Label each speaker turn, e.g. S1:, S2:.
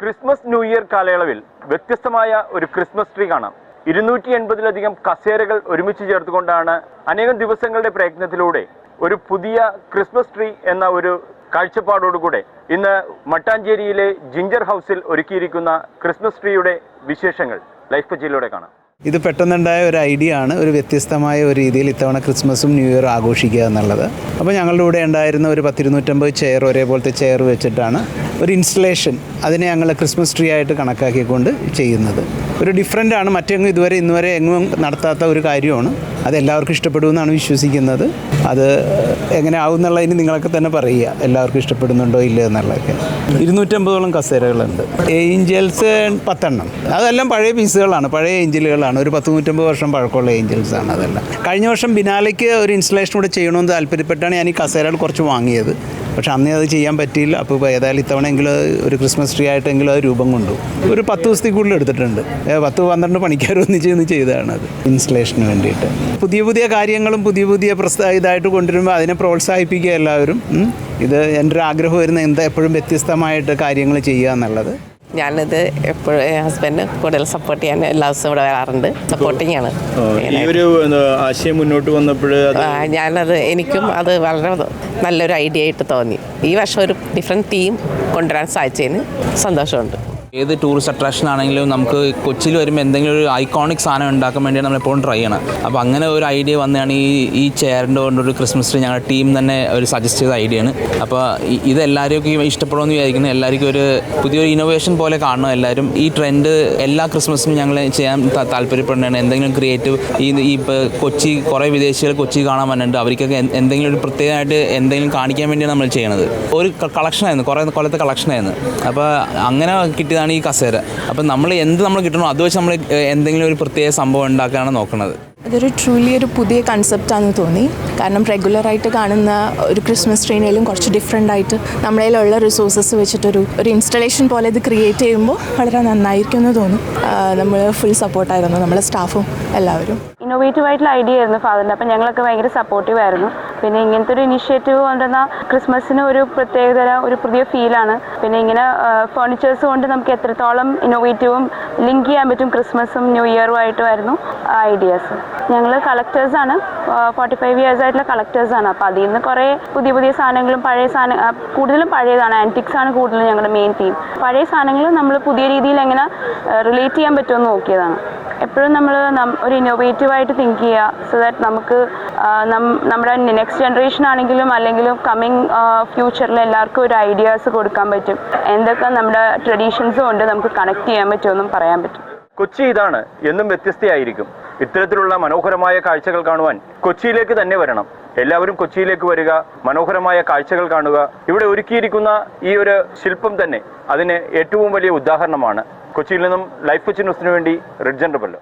S1: Christmas new year കാലയളവിൽ വ്യത്യസ്തമായ ഒരു ക്രിസ്മസ് ട്രീ കാണാം. ഇരുന്നൂറ്റി എൺപതിലധികം കസേരകൾ ഒരുമിച്ച് ചേർത്തുകൊണ്ടാണ് അനേകം ദിവസങ്ങളുടെ പ്രയത്നത്തിലൂടെ ഒരു പുതിയ ക്രിസ്മസ് ട്രീ എന്ന ഒരു കാഴ്ചപ്പാടോടുകൂടെ ഇന്ന് മട്ടാഞ്ചേരിയിലെ ജിഞ്ചർ ഹൗസിൽ ഒരുക്കിയിരിക്കുന്ന ക്രിസ്മസ് ട്രീയുടെ വിശേഷങ്ങൾ ലൈഫ് കൊച്ചിയിലൂടെ കാണാം.
S2: ഇത് പെട്ടെന്നുണ്ടായ ഒരു ഐഡിയ ആണ്. ഒരു വ്യത്യസ്തമായ ഒരു രീതിയിൽ ഇത്തവണ ക്രിസ്മസും ന്യൂ ഇയർ ആഘോഷിക്കുക എന്നുള്ളത്. അപ്പോൾ ഞങ്ങളുടെ കൂടെ ഉണ്ടായിരുന്ന ഒരു പത്തിരുന്നൂറ്റമ്പത് ചെയർ ഒരേപോലത്തെ ചെയർ വെച്ചിട്ടാണ് ഒരു ഇൻസ്റ്റലേഷൻ അതിനെ ഞങ്ങൾ ക്രിസ്മസ് ട്രീ ആയിട്ട് കണക്കാക്കിക്കൊണ്ട് ചെയ്യുന്നത്. ഒരു ഡിഫറെന്റ് ആണ് മറ്റെങ്ങും ഇതുവരെ ഇന്നുവരെ എങ്ങും നടത്താത്ത ഒരു കാര്യമാണ്. അത് എല്ലാവർക്കും ഇഷ്ടപ്പെടുമെന്നാണ് വിശ്വസിക്കുന്നത്. അത് എങ്ങനെ ആവും എന്നുള്ളതിന് നിങ്ങളൊക്കെ തന്നെ പറയുക. എല്ലാവർക്കും ഇഷ്ടപ്പെടുന്നുണ്ടോ ഇല്ല എന്നുള്ളതൊക്കെ. ഇരുന്നൂറ്റമ്പതോളം കസേരകളുണ്ട്. ഏഞ്ചൽസ് പത്തെണ്ണം. അതെല്ലാം പഴയ പീസുകളാണ് പഴയ ഏഞ്ചലുകളാണ് ഒരു പത്ത് നൂറ്റമ്പത് വർഷം പഴക്കമുള്ള ഏഞ്ചൽസ് ആണ് അതെല്ലാം. കഴിഞ്ഞ വർഷം ബിനാലയ്ക്ക് ഒരു ഇൻസ്റ്റലേഷൻ കൂടെ ചെയ്യണമെന്ന് താല്പര്യപ്പെട്ടാണ് ഞാൻ ഈ കസേരകൾ കുറച്ച് വാങ്ങിയത്. പക്ഷെ അന്നേ അത് ചെയ്യാൻ പറ്റിയില്ല. അപ്പോൾ ഏതായാലും ഇത്തവണയെങ്കിലും ഒരു ക്രിസ്മസ് ട്രീ ആയിട്ടെങ്കിലും അത് രൂപം കൊണ്ടു. ഒരു പത്ത് ദിവസത്തിൽ കൂടുതൽ എടുത്തിട്ടുണ്ട്. പത്ത് പന്ത്രണ്ട് പണിക്കാർ ഒന്നിച്ച് നിന്ന് ചെയ്തതാണ് അത്. ഇൻസ്റ്റലേഷന് വേണ്ടിയിട്ട്. പുതിയ പുതിയ കാര്യങ്ങളും പുതിയ പുതിയ പ്രസ്ത ഇതായിട്ട് കൊണ്ടുവരുമ്പോൾ അതിനെ പ്രോത്സാഹിപ്പിക്കുക എല്ലാവരും. ഇത് എന്റെ ഒരു ആഗ്രഹം വരുന്ന എന്താ എപ്പോഴും വ്യത്യസ്തമായിട്ട് കാര്യങ്ങൾ ചെയ്യുക എന്നുള്ളത്.
S3: ഞാനിത് എപ്പോഴും ഹസ്ബൻഡ് കൂടുതൽ സപ്പോർട്ട് ചെയ്യാൻ എല്ലാ ദിവസവും ഇവിടെ വരാറുണ്ട്. സപ്പോർട്ടിങ് ആണ്.
S4: ഈ ഒരു ആശയം മുന്നോട്ട് വന്നപ്പോൾ
S3: ഞാനത് എനിക്കും അത് വളരെ നല്ലൊരു ഐഡിയ ആയിട്ട് തോന്നി. ഈ വർഷം ഒരു ഡിഫറെന്റ് തീം കൊണ്ടുവരാൻ സാധിച്ചതിന് സന്തോഷമുണ്ട്.
S5: ഏത് ടൂറിസ്റ്റ് അട്രാക്ഷൻ ആണെങ്കിലും നമുക്ക് കൊച്ചിയിൽ വരുമ്പോൾ എന്തെങ്കിലും ഒരു ഐക്കോണിക് സാധനം ഉണ്ടാക്കാൻ വേണ്ടിയാണ് നമ്മൾ എപ്പോഴും ട്രൈ ചെയ്യണം. അപ്പോൾ അങ്ങനെ ഒരു ഐഡിയ വന്നതാണ് ഈ ഈ ചെയറിന്റെ കൊണ്ടൊരു ക്രിസ്മസ് ട്രീ ഞങ്ങളുടെ ടീം തന്നെ ഒരു സജസ്റ്റ് ചെയ്ത ഐഡിയ ആണ്. അപ്പോൾ ഇത് എല്ലാവർക്കും ഇഷ്ടപ്പെടുമെന്ന് വിചാരിക്കുന്നു. എല്ലാവർക്കും ഒരു പുതിയൊരു ഇന്നോവേഷൻ പോലെ കാണണം എല്ലാവരും ഈ ട്രെൻഡ് എല്ലാ ക്രിസ്മസിനും ഞങ്ങൾ ചെയ്യാൻ താല്പര്യപ്പെടുന്നതാണ്. എന്തെങ്കിലും ക്രിയേറ്റീവ് ഈ ഈ ഇപ്പോൾ കൊച്ചി കുറേ വിദേശികൾ കൊച്ചി കാണാൻ വന്നിട്ടുണ്ട്. അവർക്കൊക്കെ എന്തെങ്കിലും ഒരു പ്രത്യേകമായിട്ട് എന്തെങ്കിലും കാണിക്കാൻ വേണ്ടിയാണ് നമ്മൾ ചെയ്യണത്. ഒരു കളക്ഷനായിരുന്നു കുറേ കൊല്ലത്തെ കളക്ഷനായിരുന്നു അപ്പോൾ അങ്ങനെ കിട്ടിയതാണ് ഈ കസേര. അപ്പം നമ്മൾ എന്ത് നമ്മൾ കിട്ടണോ അത് വെച്ച് നമ്മൾ എന്തെങ്കിലും ഒരു പ്രത്യേക സംഭവം ഉണ്ടാക്കാനാണ് നോക്കുന്നത്
S6: അതൊരു ട്രൂലി ഒരു പുതിയ കൺസെപ്റ്റാണെന്ന് തോന്നി. കാരണം റെഗുലറായിട്ട് കാണുന്ന ഒരു ക്രിസ്മസ് ട്രെയിനിലും കുറച്ച് ഡിഫറെന്റ് ആയിട്ട് നമ്മളേലുള്ള റിസോഴ്സസ് വെച്ചിട്ടൊരു ഒരു ഇൻസ്റ്റലേഷൻ പോലെ ഇത് ക്രിയേറ്റ് ചെയ്യുമ്പോൾ വളരെ നന്നായിരിക്കും എന്ന് തോന്നും. നമ്മൾ ഫുൾ സപ്പോർട്ടായിരുന്നു നമ്മളെ സ്റ്റാഫും എല്ലാവരും.
S7: ഇന്നോവേറ്റീവ് ആയിട്ടുള്ള ഐഡിയ ആയിരുന്നു ഫാദറിന്റെ അപ്പം ഞങ്ങളൊക്കെ ഭയങ്കര സപ്പോർട്ടീവ് ആയിരുന്നു. പിന്നെ ഇങ്ങനത്തെ ഒരു ഇനിഷ്യേറ്റീവ് കൊണ്ടുവന്ന ക്രിസ്മസിന് ഒരു പ്രത്യേകതര ഒരു പുതിയ ഫീലാണ് പിന്നെ ഇങ്ങനെ ഫേർണിച്ചേഴ്സ് കൊണ്ട് നമുക്ക് എത്രത്തോളം ഇന്നോവേറ്റീവും ലിങ്ക് ചെയ്യാൻ പറ്റും ക്രിസ്മസും ന്യൂ ഇയറും ആയിട്ടുമായിരുന്നു ഐഡിയാസ് ഞങ്ങൾ കളക്ടേഴ്സാണ് ഫോർട്ടി ഫൈവ് ഇയേഴ്സ് ആയിട്ടുള്ള കളക്ടേഴ്സാണ് അപ്പോൾ അതിൽ നിന്ന് കുറേ പുതിയ പുതിയ സാധനങ്ങളും പഴയ സാധനം കൂടുതലും പഴയതാണ്. ആന്റിക്സ് ആണ് കൂടുതലും ഞങ്ങളുടെ മെയിൻ തീം പഴയ സാധനങ്ങൾ നമ്മൾ പുതിയ രീതിയിൽ എങ്ങനെ റിലേറ്റ് ചെയ്യാൻ പറ്റുമെന്ന് നോക്കിയതാണ്. എപ്പോഴും നമ്മൾ ഒരു ഇന്നോവേറ്റീവ് ആയിട്ട് തിങ്ക് ചെയ്യുക സോ ദാറ്റ് നമുക്ക് നമ്മുടെ നെക്സ്റ്റ് ജനറേഷൻ ആണെങ്കിലും അല്ലെങ്കിലും കമ്മിങ് ഫ്യൂച്ചറിൽ എല്ലാവർക്കും ഒരു ഐഡിയാസ് കൊടുക്കാൻ പറ്റും. എന്തൊക്കെ നമ്മുടെ ട്രഡീഷൻസും ഉണ്ട് നമുക്ക് കണക്ട് ചെയ്യാൻ പറ്റുമെന്നും പറയാൻ പറ്റും.
S1: കൊച്ചി ഇതാണ് എന്നും വ്യത്യസ്തയായിരിക്കും. ഇത്തരത്തിലുള്ള മനോഹരമായ കാഴ്ചകൾ കാണുവാൻ കൊച്ചിയിലേക്ക് തന്നെ വരണം. എല്ലാവരും കൊച്ചിയിലേക്ക് വരിക മനോഹരമായ കാഴ്ചകൾ കാണുക. ഇവിടെ ഒരുക്കിയിരിക്കുന്ന ഈ ഒരു ശില്പം തന്നെ അതിന് ഏറ്റവും വലിയ ഉദാഹരണമാണ്. കൊച്ചിയിൽ നിന്നും ലൈഫ് കൊച്ചി വേണ്ടി റിഡ്ജൻ റബല്ലോ